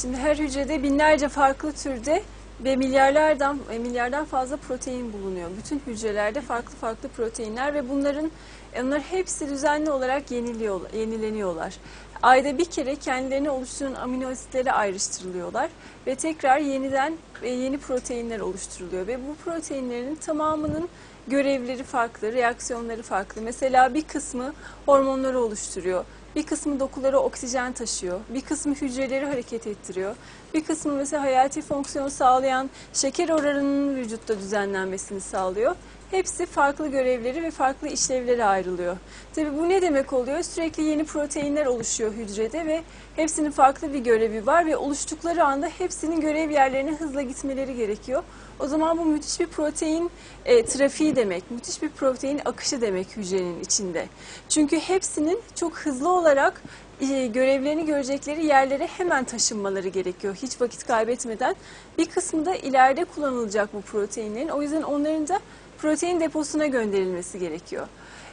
Şimdi her hücrede binlerce farklı türde ve milyarlardan e, milyardan fazla protein bulunuyor. Bütün hücrelerde farklı farklı proteinler ve bunların e, onlar hepsi düzenli olarak yeniliyor, yenileniyorlar. Ayda bir kere kendilerini oluşturan amino asitlere ayrıştırılıyorlar ve tekrar yeniden e, yeni proteinler oluşturuluyor ve bu proteinlerin tamamının görevleri farklı, reaksiyonları farklı. Mesela bir kısmı hormonları oluşturuyor. Bir kısmı dokulara oksijen taşıyor. Bir kısmı hücreleri hareket ettiriyor. Bir kısmı mesela hayati fonksiyon sağlayan şeker oranının vücutta düzenlenmesini sağlıyor. Hepsi farklı görevleri ve farklı işlevlere ayrılıyor. Tabii bu ne demek oluyor? Sürekli yeni proteinler oluşuyor hücrede ve hepsinin farklı bir görevi var ve oluştukları anda hepsinin görev yerlerine hızla gitmeleri gerekiyor. O zaman bu müthiş bir protein e, trafiği demek, müthiş bir protein akışı demek hücrenin içinde. Çünkü hepsinin çok hızlı olarak e, görevlerini görecekleri yerlere hemen taşınmaları gerekiyor. Hiç vakit kaybetmeden. Bir kısmı da ileride kullanılacak bu proteinlerin. O yüzden onların da protein deposuna gönderilmesi gerekiyor.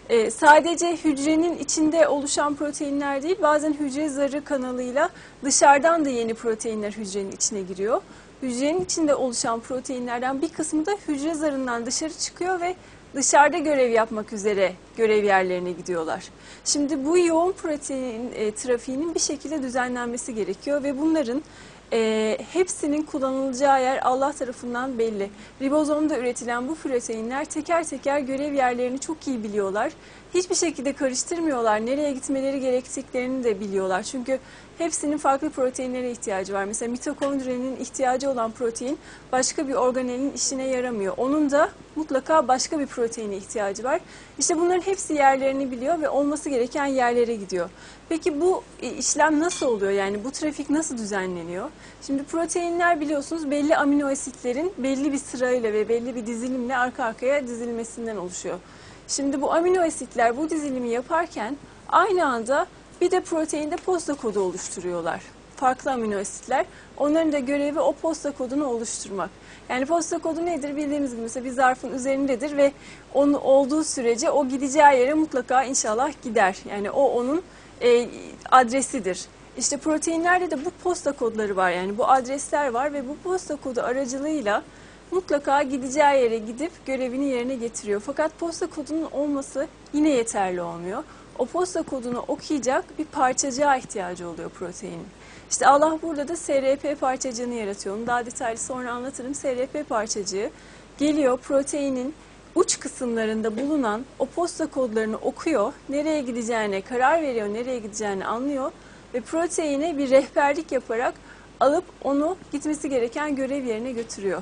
Ee, sadece hücrenin içinde oluşan proteinler değil, bazen hücre zarı kanalıyla dışarıdan da yeni proteinler hücrenin içine giriyor. Hücrenin içinde oluşan proteinlerden bir kısmı da hücre zarından dışarı çıkıyor ve dışarıda görev yapmak üzere görev yerlerine gidiyorlar. Şimdi bu yoğun protein e, trafiğinin bir şekilde düzenlenmesi gerekiyor ve bunların e, hepsinin kullanılacağı yer Allah tarafından belli. Ribozomda üretilen bu proteinler teker teker görev yerlerini çok iyi biliyorlar. Hiçbir şekilde karıştırmıyorlar. Nereye gitmeleri gerektiklerini de biliyorlar. Çünkü hepsinin farklı proteinlere ihtiyacı var. Mesela mitokondrinin ihtiyacı olan protein başka bir organelin işine yaramıyor. Onun da mutlaka başka bir proteine ihtiyacı var. İşte bunların hepsi yerlerini biliyor ve olması gereken yerlere gidiyor. Peki bu e, işlem nasıl oluyor? Yani bu trafik nasıl düzenleniyor? Şimdi proteinler biliyorsunuz belli amino asitlerin belli bir sırayla ve belli bir dizilimle arka arkaya dizilmesinden oluşuyor. Şimdi bu amino asitler bu dizilimi yaparken aynı anda bir de proteinde posta kodu oluşturuyorlar. Farklı amino asitler. Onların da görevi o posta kodunu oluşturmak. Yani posta kodu nedir bildiğimiz gibi mesela bir zarfın üzerindedir ve onun olduğu sürece o gideceği yere mutlaka inşallah gider. Yani o onun e, adresidir. İşte proteinlerde de bu posta kodları var yani bu adresler var ve bu posta kodu aracılığıyla mutlaka gideceği yere gidip görevini yerine getiriyor. Fakat posta kodunun olması yine yeterli olmuyor. O posta kodunu okuyacak bir parçacığa ihtiyacı oluyor proteinin. İşte Allah burada da SRP parçacığını yaratıyor. Onu daha detaylı sonra anlatırım. SRP parçacığı geliyor proteinin uç kısımlarında bulunan o posta kodlarını okuyor. Nereye gideceğine karar veriyor, nereye gideceğini anlıyor. Ve proteine bir rehberlik yaparak alıp onu gitmesi gereken görev yerine götürüyor.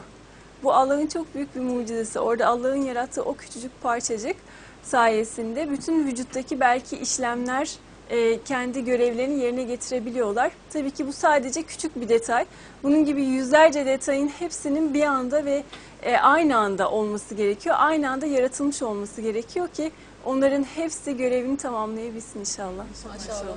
Bu Allah'ın çok büyük bir mucizesi. Orada Allah'ın yarattığı o küçücük parçacık sayesinde bütün vücuttaki belki işlemler e, kendi görevlerini yerine getirebiliyorlar. Tabii ki bu sadece küçük bir detay. Bunun gibi yüzlerce detayın hepsinin bir anda ve e, aynı anda olması gerekiyor. Aynı anda yaratılmış olması gerekiyor ki onların hepsi görevini tamamlayabilsin inşallah. Maşallah.